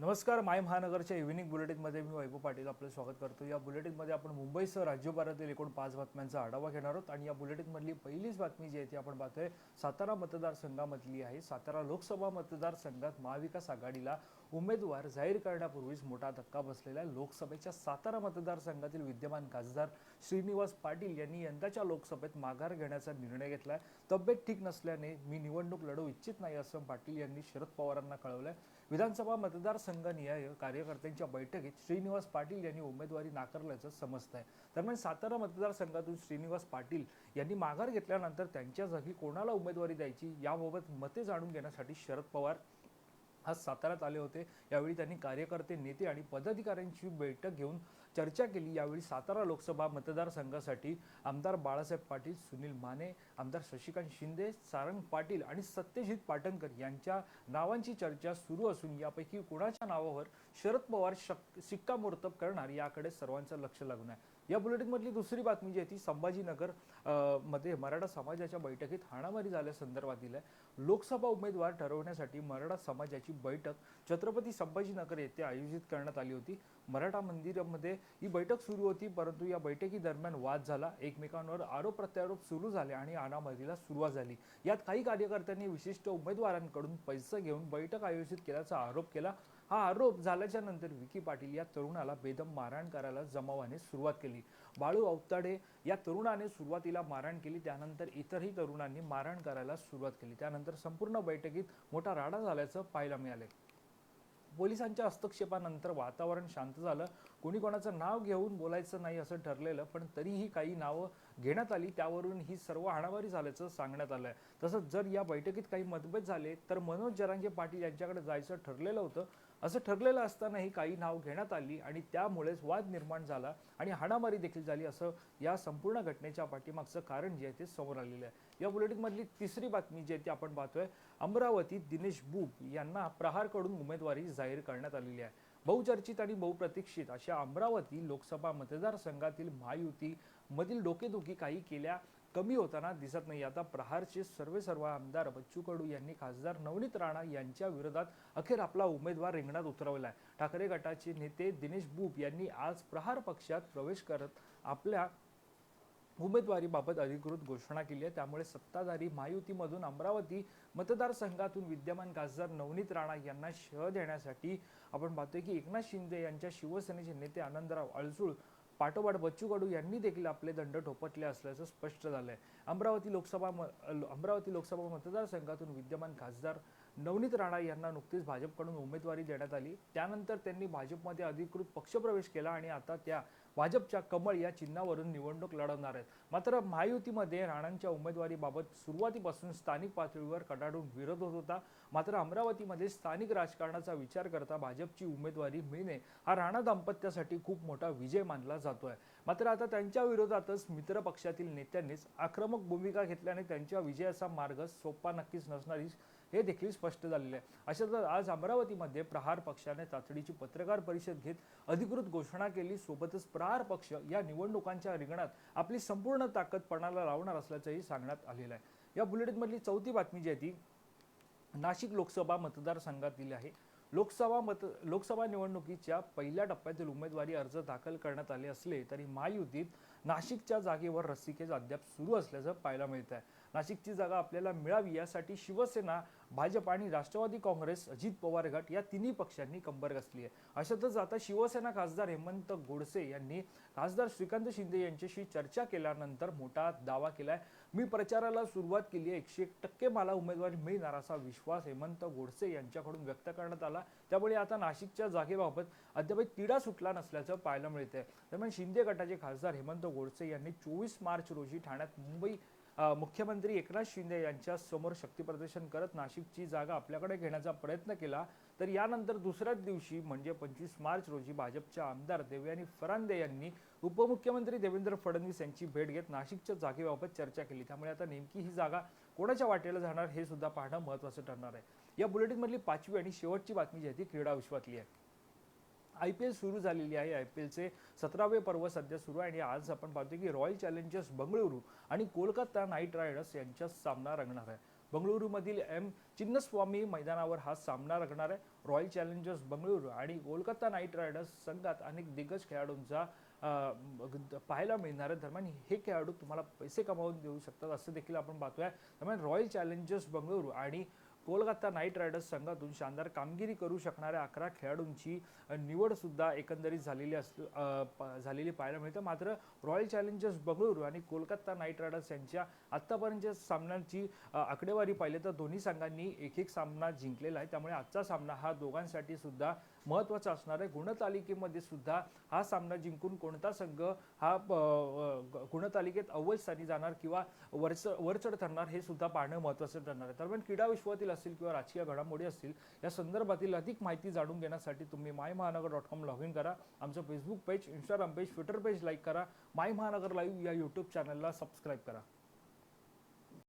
नमस्कार माय महानगरच्या इव्हिनिंग बुलेटिनमध्ये मी वैभव पाटील आपलं स्वागत करतो. या बुलेटिनमध्ये आपण मुंबईसह राज्यभरातील एकूण पाच बातम्यांचा आढावा घेणार आहोत आणि या बुलेटिनमधली पहिलीच बातमी जी आहे ती आपण पाहतोय सातारा मतदारसंघामधली आहे. सातारा लोकसभा मतदारसंघात महाविकास आघाडीला उमेदवार जाहीर करण्यापूर्वीच मोठा धक्का बसलेला आहे. लोकसभेच्या सातारा मतदारसंघातील विद्यमान खासदार श्रीनिवास पाटील यांनी यंदाच्या लोकसभेत माघार घेण्याचा निर्णय घेतला आहे तब्येत ठीक नसल्याने मी निवडणूक लढवू इच्छित नाही असं पाटील यांनी शरद पवारांना कळवलं आहे विधानसभा मतदारसंघनिहाय कार्यकर्त्यांच्या बैठकीत श्रीनिवास पाटील यांनी उमेदवारी नाकारल्याचं समजत आहे. दरम्यान सातारा मतदारसंघातून श्रीनिवास पाटील यांनी माघार घेतल्यानंतर त्यांच्या जागी कोणाला उमेदवारी द्यायची याबाबत मते जाणून घेण्यासाठी शरद पवार आज साताऱ्यात आले होते. यावेळी त्यांनी कार्यकर्ते नेते आणि पदाधिकाऱ्यांची बैठक घेऊन चर्चा केली. यावेळी सातारा लोकसभा मतदारसंघासाठी आमदार बाळासाहेब पाटील सुनील माने आमदार शशिकांत शिंदे सारंग पाटील आणि सत्यजित पाटणकर यांच्या नावांची चर्चा सुरू असून यापैकी कुणाच्या नावावर शरद पवार शक शिक्कामोर्तब करणार याकडे सर्वांचं लक्ष लागून आहे. या बुलेटिनमधली दुसरी बातमी जी आहे ती संभाजीनगरमध्ये मराठा समाजाच्या बैठकीत हाणामारी झाल्यासंदर्भातील आहे. लोकसभा उमेदवार ठरवण्यासाठी मराठा समाजाची बैठक छत्रपती संभाजीनगर येथे आयोजित करण्यात आली होती. मराठा मंदिरामध्ये ही बैठक सुरू होती परंतु या बैठकीदरम्यान वाद झाला. एकमेकांवर आरोप प्रत्यारोप सुरू झाले आणि हाणामारीला सुरुवात झाली. यात काही कार्यकर्त्यांनी विशिष्ट उमेदवारांकडून पैसे घेऊन बैठक आयोजित केल्याचा आरोप केला. हा आरोप झाल्याच्यानंतर विकी पाटील या तरुणाला बेदम मारहाण करायला जमावाने सुरुवात केली. बाळू अवताडे या तरुणाने सुरुवातीला मारहाण केली त्यानंतर इतरही तरुणांनी मारहाण करायला सुरुवात केली. त्यानंतर संपूर्ण बैठकीत मोठा राडा झाल्याचं पाहायला मिळाले. पोलिसांच्या हस्तक्षेपानंतर वातावरण शांत झालं. कोणी कोणाचं नाव घेऊन बोलायचं नाही असं ठरलेलं पण तरीही काही नावं घेण्यात आली त्यावरून ही सर्व हाणामारी झाल्याचं सांगण्यात आलंय. तसंच जर या बैठकीत काही मतभेद झाले तर मनोज जरांगे पाटील यांच्याकडे जायचं ठरलेलं होतं. असं ठरलेलं असतानाही काही नाव घेण्यात आली आणि त्यामुळेच वाद निर्माण झाला आणि हाणामारी देखील झाली असं या संपूर्ण घटनेच्या पाठीमागचं कारण जे आहे ते समोर आलेलं आहे. या बुलेटिनमधली तिसरी बातमी जी आहे ती आपण पाहतोय. अमरावतीत दिनेश बुब यांना प्रहारकडून उमेदवारी जाहीर करण्यात आलेली आहे. बहुचर्चित आणि बहुप्रतीक्षित अशा अमरावती लोकसभा मतदारसंघातील महायुती मधील डोकेदुखी काही केल्या कमी होताना दिसत नाही. आता प्रहारचे सर्वे सर्व आमदार बच्चू कडू यांनी खासदार नवनीत राणा यांच्या विरोधात अखेर आपला उमेदवार रिंगणात उतरवला आहे ठाकरे गटाचे नेते दिनेश बुप यांनी आज प्रहार पक्षात प्रवेश करत आपल्या उमेदवारीबाबत अधिकृत घोषणा केली आहे. त्यामुळे सत्ताधारी महायुतीमधून अमरावती मतदारसंघातून विद्यमान खासदार नवनीत राणा यांना शह देण्यासाठी आपण पाहतोय की एकनाथ शिंदे यांच्या शिवसेनेचे नेते आनंदराव अळसूळ पाठोपाठ बच्चू कडू यांनी देखील आपले दंड ठोपटले असल्याचं स्पष्ट झालंय. अमरावती लोकसभा म- अमरावती लोकसभा मतदारसंघातून विद्यमान खासदार नवनीत राणा यांना नुकतीच भाजपकडून उमेदवारी देण्यात आली. त्यानंतर त्यांनी भाजपमध्ये अधिकृत पक्षप्रवेश केला आणि आता त्या भाजपच्या कमळ या चिन्हावरून निवडणूक लढवणार आहेत. मात्र महायुतीमध्ये राणांच्या उमेदवारीबाबत सुरुवातीपासून स्थानिक पातळीवर कडाडून विरोध होत होता. मात्र अमरावतीमध्ये स्थानिक राजकारणाचा विचार करता भाजपची उमेदवारी मिळणे हा राणा दाम्पत्यासाठी खूप मोठा विजय मानला जातोय. मात्र आता त्यांच्या विरोधातच मित्र पक्षातील नेत्यांनीच आक्रमक भूमिका घेतल्याने त्यांच्या विजयाचा मार्ग सोपा नक्कीच नसणारी हे देखील स्पष्ट झालेले आहे. अशातच आज अमरावतीमध्ये प्रहार पक्षाने तातडीची पत्रकार परिषद घेत अधिकृत घोषणा केली. सोबतच प्रहार पक्ष या निवडणुकांच्या रिंगणात आपली संपूर्ण ताकद पणाला लावणार असल्याचंही सांगण्यात आलेलं आहे. या बुलेटिनमधली चौथी बातमी जी आहे ती नाशिक लोकसभा मतदारसंघातील आहे. लोकसभा मत लोकसभा निवडणुकीच्या पहिल्या टप्प्यातील उमेदवारी अर्ज दाखल करण्यात आले असले तरी महायुतीत नाशिकच्या जागेवर रस्सीखेच अद्याप सुरू असल्याचं पाहायला मिळत आहे नाशिकची जागा आपल्याला मिळावी यासाठी शिवसेना भाजप आणि राष्ट्रवादी काँग्रेस अजित पवार गट या तिन्ही पक्षांनी कंबर कसली आहे. अशातच आता शिवसेना खासदार हेमंत गोडसे यांनी खासदार श्रीकांत शिंदे यांच्याशी चर्चा केल्यानंतर मोठा दावा केलाय. मी प्रचाराला सुरुवात केली आहे. एकशे एक टक्के मला उमेदवारी मिळणार असा विश्वास हेमंत गोडसे यांच्याकडून व्यक्त करण्यात आला. त्यामुळे आता नाशिकच्या जागेबाबत अद्याप तिढा सुटला नसल्याचं पाहायला मिळतंय. दरम्यान शिंदे गटाचे खासदार हेमंत गोडसे यांनी चोवीस मार्च रोजी ठाण्यात मुंबई मुख्यमंत्री एकनाथ शिंदे यांच्या समोर शक्तीप्रदर्शन करत नाशिकची जागा आपल्याकडे घेण्याचा प्रयत्न केला तर यानंतर दुसऱ्याच दिवशी म्हणजे पंचवीस मार्च रोजी भाजपच्या आमदार देवयानी फरांदे यांनी उपमुख्यमंत्री देवेंद्र फडणवीस यांची भेट घेत नाशिकच्या जागेबाबत चर्चा केली. त्यामुळे आता नेमकी ही जागा कोणाच्या वाटेला जाणार हे सुद्धा पाहणं महत्त्वाचं ठरणार आहे. या बुलेटिनमधली पाचवी आणि शेवटची बातमी जी आहे ती क्रीडा विश्वातली आहे. आय पी एल सुरू झालेली आहे. आय पी एलचे सतरावे पर्व सध्या सुरू आहे आणि आज आपण पाहतो की रॉयल चॅलेंजर्स बंगळुरू आणि कोलकाता नाईट रायडर्स यांच्यात सामना रंगणार आहे. बंगळुरूमधील एम चिन्नस्वामी मैदानावर हा सामना रंगणार आहे. रॉयल चॅलेंजर्स बंगळुरू आणि कोलकाता नाईट रायडर्स संघात अनेक दिग्गज खेळाडूंचा पाहायला मिळणार आहे. दरम्यान हे खेळाडू तुम्हाला पैसे कमावून देऊ शकतात असं देखील आपण पाहतोय. दरम्यान रॉयल चॅलेंजर्स बंगळुरू आणि कोलकाता नाईट रायडर्स संघातून शानदार कामगिरी करू शकणाऱ्या अकरा खेळाडूंची निवडसुद्धा निवड सुद्धा एकंदरीत झालेली अस झालेली पाहायला मिळते. मात्र रॉयल चॅलेंजर्स बंगळुरू आणि कोलकाता नाईट रायडर्स यांच्या आत्तापर्यंतच्या सामन्यांची आकडेवारी पाहिली तर दोन्ही संघांनी एक एक सामना जिंकलेला आहे. त्यामुळे आजचा सामना हा दोघांसाठी सुद्धा महत्त्वाचा असणार आहे. गुणतालिकेमध्ये सुद्धा हा सामना जिंकून कोणता संघ हा गुणतालिकेत अव्वल स्थानी जाणार किंवा वरच वरचढ ठरणार हे सुद्धा पाहणं महत्त्वाचं ठरणार आहे. दरम्यान क्रीडा विश्वातील असतील किंवा राजकीय घडामोडी असतील या संदर्भातील अधिक माहिती जाणून घेण्यासाठी तुम्ही माय महानगर डॉट कॉम लॉग इन करा. आमचं Facebook page Instagram page Twitter page like करा. माय महानगर लाईव्ह या यूट्यूब चॅनलला सबस्क्राईब करा.